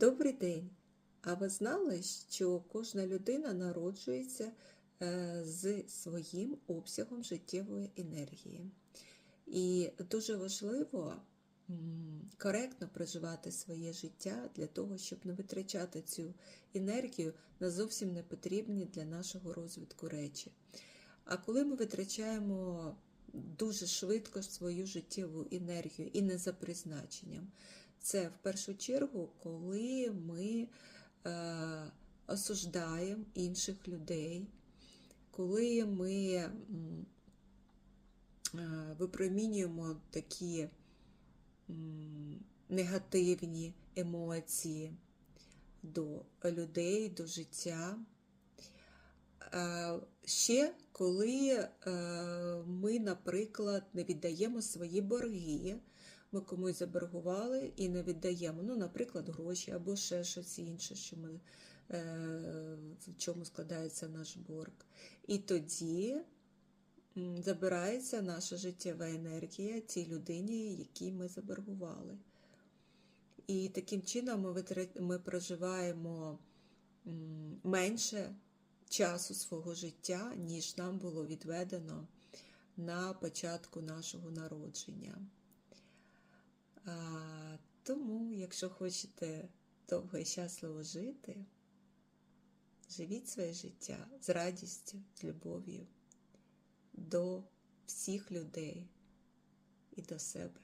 Добрий день! А ви знали, що кожна людина народжується е, з своїм обсягом життєвої енергії? І дуже важливо коректно проживати своє життя для того, щоб не витрачати цю енергію на зовсім не потрібні для нашого розвитку речі. А коли ми витрачаємо дуже швидко свою життєву енергію і не за призначенням, це в першу чергу, коли ми е, осуждаємо інших людей, коли ми е, випромінюємо такі м, негативні емоції до людей, до життя. Е, Ще коли е, ми, наприклад, не віддаємо свої борги, ми комусь заборгували і не віддаємо, ну, наприклад, гроші або ще щось інше, що ми, е, в чому складається наш борг. І тоді забирається наша життєва енергія цій людині, якій ми заборгували. І таким чином ми, витра- ми проживаємо менше часу свого життя, ніж нам було відведено на початку нашого народження. Тому, якщо хочете довго і щасливо жити, живіть своє життя з радістю, з любов'ю до всіх людей і до себе.